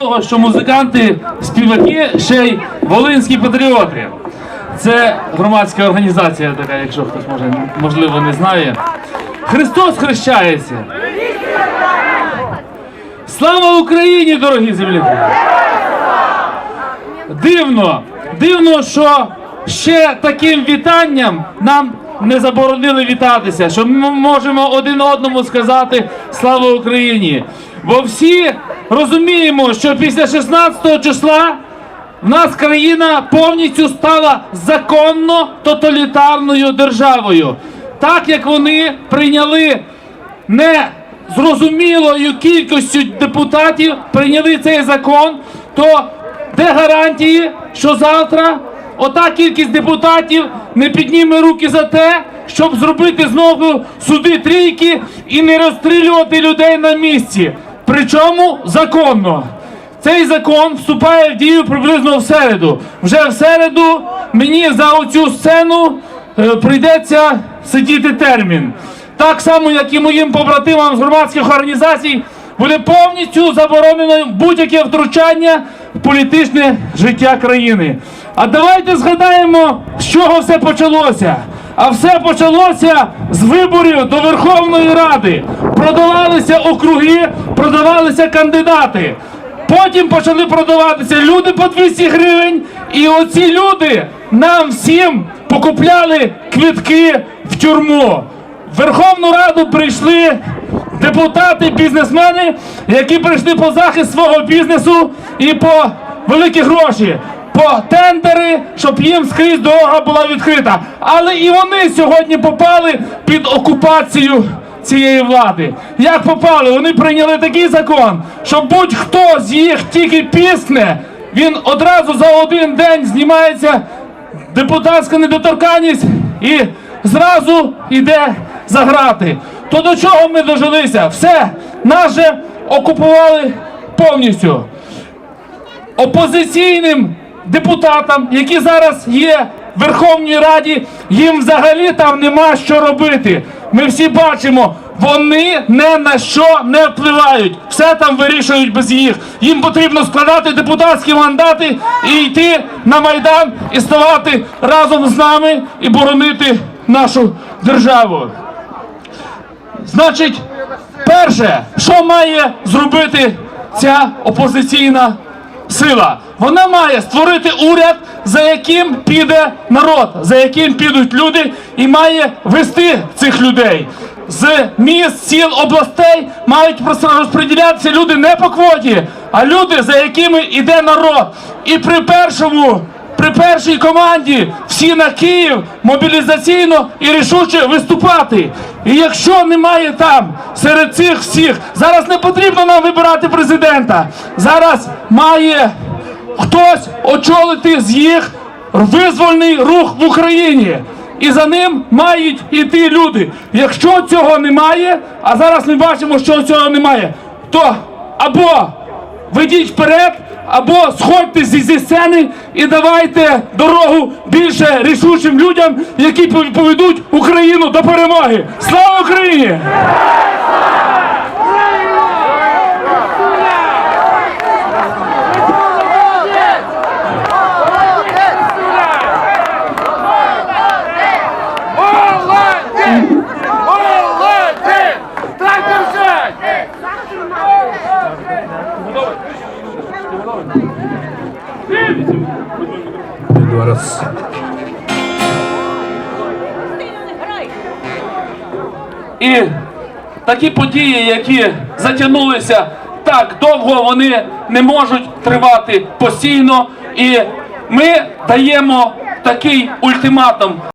того, що музиканти, співаки ще й волинські патріоти. Це громадська організація, така, якщо хтось може можливо не знає. Христос хрещається. Слава Україні, дорогі земляки! Дивно, дивно, що ще таким вітанням нам не заборонили вітатися, що ми можемо один одному сказати слава Україні. Бо всі розуміємо, що після 16 числа в нас країна повністю стала законно тоталітарною державою. Так як вони прийняли не зрозумілою кількістю депутатів прийняли цей закон, то де гарантії, що завтра ота кількість депутатів не підніме руки за те, щоб зробити знову суди трійки і не розстрілювати людей на місці. Причому законно. Цей закон вступає в дію приблизно в середу. Вже в середу мені за оцю сцену е, прийдеться сидіти термін. Так само, як і моїм побратимам з громадських організацій, буде повністю заборонено будь-яке втручання в політичне життя країни. А давайте згадаємо, з чого все почалося. А все почалося з виборів до Верховної Ради. Продавалися округи, продавалися кандидати. Потім почали продаватися люди по 200 гривень, і оці люди нам всім покупляли квитки в тюрму. В Верховну Раду прийшли депутати, бізнесмени, які прийшли по захист свого бізнесу і по великі гроші, по тендери, щоб їм скрізь дорога була відкрита. Але і вони сьогодні попали під окупацію цієї влади. Як попали? Вони прийняли такий закон, що будь-хто з їх тільки піскне, він одразу за один день знімається депутатська недоторканність і зразу йде за грати. То до чого ми дожилися? Все, нас окупували повністю. Опозиційним депутатам, які зараз є в Верховній Раді, їм взагалі там нема що робити. Ми всі бачимо, вони не на що не впливають. Все там вирішують без їх. Їм потрібно складати депутатські мандати і йти на майдан і ставати разом з нами і боронити нашу державу. Значить, перше, що має зробити ця опозиційна сила? Вона має створити уряд, за яким піде народ, за яким підуть люди, і має вести цих людей. З міст, сіл, областей мають розподілятися люди не по квоті, а люди, за якими йде народ. І при першому при першій команді всі на Київ мобілізаційно і рішуче виступати. І якщо немає там серед цих всіх, зараз не потрібно нам вибирати президента. Зараз має хтось очолити з їх визвольний рух в Україні. І за ним мають іти люди. Якщо цього немає, а зараз ми бачимо, що цього немає, то або ведіть вперед, або сходьте зі, зі сцени і давайте дорогу більше рішучим людям, які поведуть Україну до перемоги. Слава Україні! Два. І такі події, які затягнулися так довго, вони не можуть тривати постійно. І ми даємо такий ультиматум